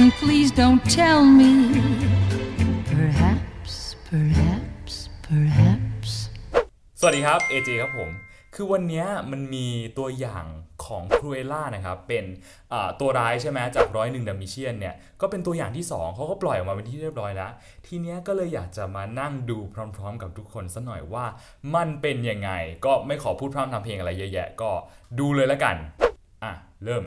And please don't tell me. Perhaps, perhaps, perhaps. สวัสดีครับ AJ ครับผม คือวันเนี้ยมันมีตัวอย่างของครูเอล่านะครับ เป็นอ่าตัวร้ายใช่ไหมจากร้อยหนึ่งดัมมิเชียนเนี่ย ก็เป็นตัวอย่างที่ 2 เขาก็ปล่อยออกมาเป็นที่เรียบร้อยแล้ว ทีเนี้ยก็เลยอยากจะมานั่งดูพร้อมๆ กับทุกคนสักหน่อยว่ามันเป็นยังไง ก็ไม่ขอพูดพร่ำทำเพลงอะไรเยอะแยะ ก็ดูเลยแล้วกัน อะ เริ่ม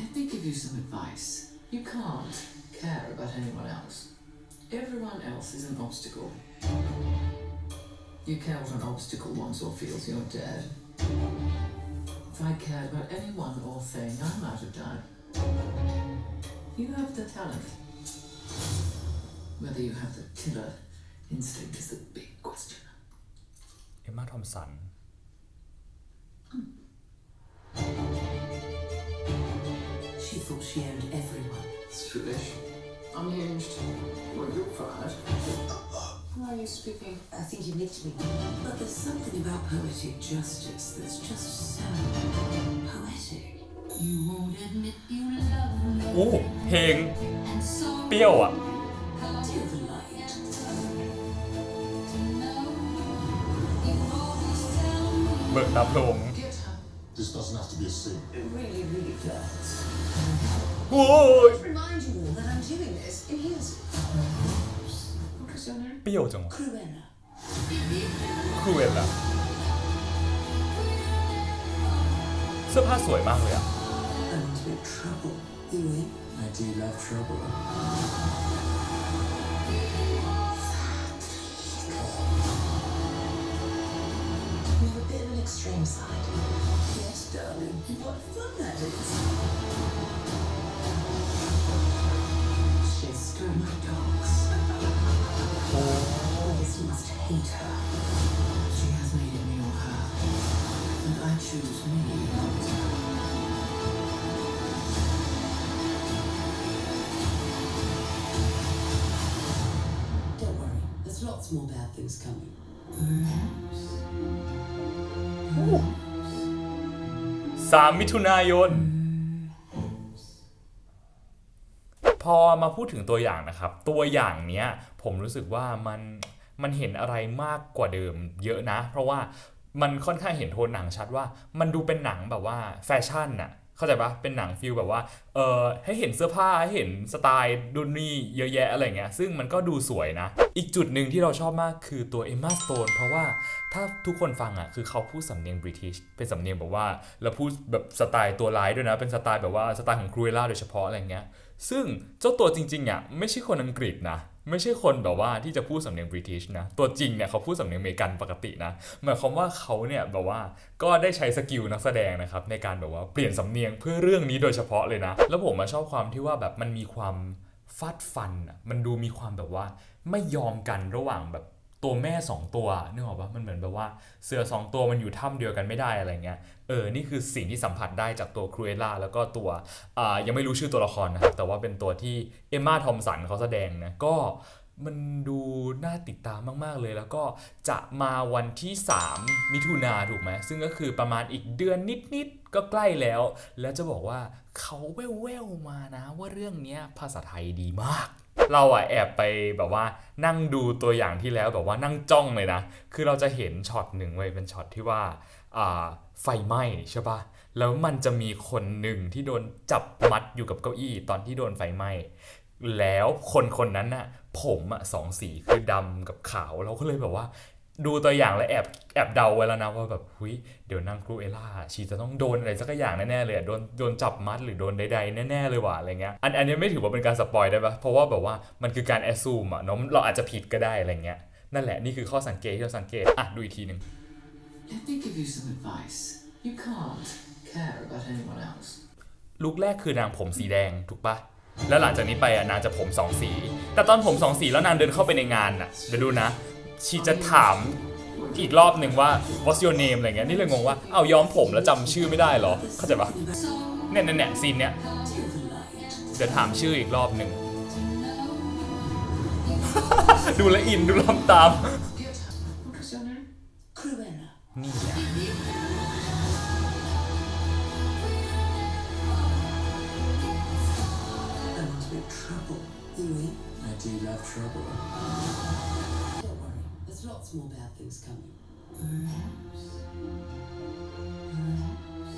Let me give you some advice. You can't care about anyone else. Everyone else is an obstacle. You care what an obstacle wants or feels, you're dead. If I cared about anyone or thing, I might have died. You have the talent. Whether you have the killer instinct is the big question. Emma Thompson. Hmm thought she owned everyone. It's foolish. Unhinged. Well, you're fired. Why are you speaking? I think you nicked me. But there's something about poetic justice that's just so poetic. You won't admit you love me. อู้เพลง And so เปรี้ยวอ่ะ Till the light. you always tell me. เบิกรับลง Get her. This doesn't have to be a scene. It really, really does. โอ้ย Remind you all that I'm doing this in unison. What is your name? เปรี้ยวจังวะ Cruella. ครูเอล่าเสื้อผ้าสวยมากเลยอ่ะ I'm into big trouble. You in? I do love trouble. An extreme side. Yes, darling. What fun that is. She stole my dogs. I guess you must hate her. She has made it me or her. And I choose me. Don't worry. There's lots more bad things coming. สามมิถุนายน พอมาพูดถึงตัวอย่างนะครับ ตัวอย่างเนี้ยผมรู้สึกว่ามันมันเห็นอะไรมากกว่าเดิมเยอะนะ เพราะว่ามันค่อนข้างเห็นโทนหนังชัดว่า มันดูเป็นหนังแบบว่าแฟชั่นน่ะ เข้าใจปะเป็นหนังฟิลแบบว่าเออให้เห็นเสื้อผ้าให้เห็นสไตล์ดูนี่เยอะแยะอะไรเงี้ยซึ่งมันก็ดูสวยนะ อีกจุดหนึ่งที่เราชอบมากคือตัวเอมมาสโตนเพราะว่าถ้าทุกคนฟังอะคือเขาพูดสำเนียงบริติชเป็นสำเนียงแบบว่า แล้วพูดแบบสไตล์ตัวร้ายด้วยนะ เป็นสไตล์แบบว่าสไตล์ของครูเอล่าโดยเฉพาะอะไรเงี้ยซึ่งเจ้าตัวจริงๆอะไม่ใช่คนอังกฤษนะ ไม่ใช่คนแบบว่าที่จะพูดสำเนียงบริติชนะ ตัวจริงเนี่ยเขาพูดสำเนียงอเมริกันปกตินะ หมายความว่าเขาเนี่ยแบบว่าก็ได้ใช้สกิลนักแสดงนะครับในการแบบว่าเปลี่ยนสำเนียงเพื่อเรื่องนี้โดยเฉพาะเลยนะ แล้วผมมาชอบความที่ว่าแบบมันมีความฟาดฟันอะมันดูมีความแบบว่าไม่ยอมกันระหว่างแบบ ตัวแม่สองตัวนึกออกปะมันเหมือนแบบว่าเสือสองตัวมันอยู่ถ้ำเดียวกันไม่ได้อะไรเงี้ยเออนี่คือสิ่งที่สัมผัสได้จากตัวครูเอล่าแล้วก็ตัวอ่ายังไม่รู้ชื่อตัวละครนะครับแต่ว่าเป็นตัวที่เอมมาทอมสันเขาแสดงนะก็มันดูน่าติดตามมาก ๆ เลย แล้วก็จะมาวันที่ 3 มิถุนาถูกไหม ซึ่งก็คือประมาณอีกเดือนนิด ๆ ก็ใกล้แล้ว แล้วจะบอกว่าเขาแว่วๆมานะว่าเรื่องนี้ภาษาไทยดีมาก เราอะแอบไปแบบว่านั่งดูตัวอย่างที่แล้วแบบว่านั่งจ้องเลยนะ คือเราจะเห็นช็อตหนึ่งเว้ยเป็นช็อตที่ว่าอ่าไฟไหม้ใช่ปะแล้วมันจะมีคนหนึ่งที่โดนจับมัดอยู่กับเก้าอี้ตอนที่โดนไฟไหม้แล้วคนคนนั้นน่ะผมอะสองสีคือดำกับขาวเราก็เลยแบบว่า ดูตัวอย่างแล้วแอบแอบเดาไว้แล้วนะว่าแบบหุยเดี๋ยวนางครูเอล่าชีจะต้องโดนอะไรสักอย่างแน่ๆเลยอะโดนโดนจับมัดหรือโดนใดๆแน่ๆเลยว่ะอะไรเงี้ยอันอันนี้ไม่ถือว่าเป็นการสปอยได้ปะเพราะว่าแบบว่ามันคือการแอสซูมอะเนาะเราอาจจะผิดก็ได้อะไรเงี้ยนั่นแหละนี่คือข้อสังเกตที่เราสังเกตอะดูอีกทีหนึ่ง Let me give you some advice. You can't care about anyone else. ลุคแรกคือนางผมสีแดงถูกปะแล้วหลังจากนี้ไปอะนางจะผมสองสี แต่ตอนผมสองสีแล้วนางเดินเข้าไปในงานอะเดี๋ยวดูนะ ชีจะถามอีกรอบหนึ่งว่า what's your name อะไรเงี้ยนี่เลยงงว่าเอาย้อมผมแล้วจำชื่อไม่ได้เหรอ เข้าใจปะเนี่ยเนี่ยเนี่ยซีนเนี้ยเดี๋ยวถามชื่ออีกรอบหนึ่ง ดูแลวอินดูลำตาม นี่แหละ There's lots more bad things coming. Perhaps. Perhaps.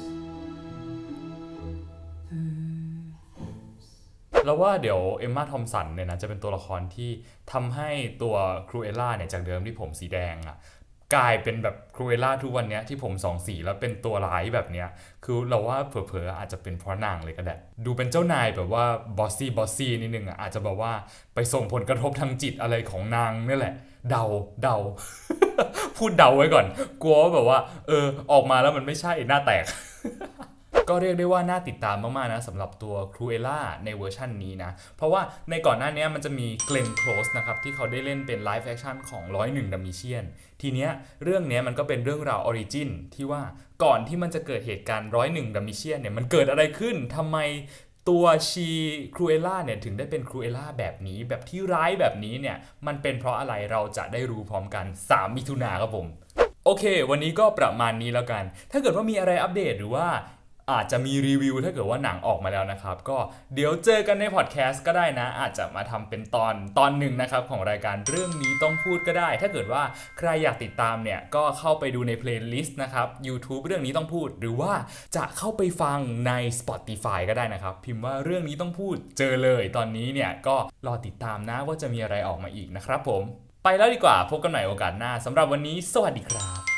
แล้วว่าเดี๋ยวเอมมาทอมสันเนี่ยนะจะเป็นตัวละครที่ทำให้ตัวครูเอล่าเนี่ยจากเดิมที่ผมสีแดงอะกลายเป็นแบบครูเอล่าทุกวันเนี้ยที่ผมสองสีแล้วเป็นตัวร้ายแบบเนี้ยคือเราว่าเผลอๆอาจจะเป็นเพราะนางเลยก็ได้ดูเป็นเจ้านายแบบว่าบอสซี่บอสซี่นิดนึงอะอาจจะแบบว่าไปส่งผลกระทบทางจิตอะไรของนางนี่แหละ เดาเดา พูดเดาไว้ก่อน กลัวว่าแบบว่า เออ ออกมาแล้วมันไม่ใช่หน้าแตก ก็เรียกได้ว่าน่าติดตามมาก ๆ นะสำหรับตัวครูเอล่าในเวอร์ชันนี้นะ เพราะว่าในก่อนหน้านี้มันจะมีเก n น c คล s นะครับ ที่เขาได้เล่นเป็นไลฟ์แอคชั่นของร้อยหนึ่งดัมมิเชียน ทีเนี้ยเรื่องเนี้ยมันก็เป็นเรื่องราวออริจินที่ว่าก่อนที่มันจะเกิดเหตุการณ์ร้อยหนึ่งดัมมิเชียนเนี่ยมันเกิดอะไรขึ้นทำไม ตัวชีครูเอล่าเนี่ยถึงได้เป็นครูเอล่าแบบนี้แบบที่ร้ายแบบนี้เนี่ย มันเป็นเพราะอะไรเราจะได้รู้พร้อมกัน 3 มิถุนาครับผม โอเค วันนี้ก็ประมาณนี้แล้วกัน ถ้าเกิดว่ามีอะไรอัปเดตหรือว่า อาจจะมีรีวิวถ้าเกิดว่าหนังออกมาแล้วนะครับ ก็เดี๋ยวเจอกันในพอดแคสต์ก็ได้นะ อาจจะมาทำเป็นตอนตอนหนึ่งนะครับของรายการเรื่องนี้ต้องพูดก็ได้ ถ้าเกิดว่าใครอยากติดตามเนี่ย ก็เข้าไปดูในเพลย์ลิสต์นะครับ YouTube เรื่องนี้ต้องพูด หรือว่าจะเข้าไปฟังใน Spotify ก็ได้นะครับ พิมพ์ว่าเรื่องนี้ต้องพูดเจอเลยตอนนี้เนี่ยก็รอติดตามนะว่าจะมีอะไรออกมาอีกนะครับผม ไปแล้วดีกว่าพบกันใหม่โอกาสหน้าสำหรับวันนี้ สวัสดีครับ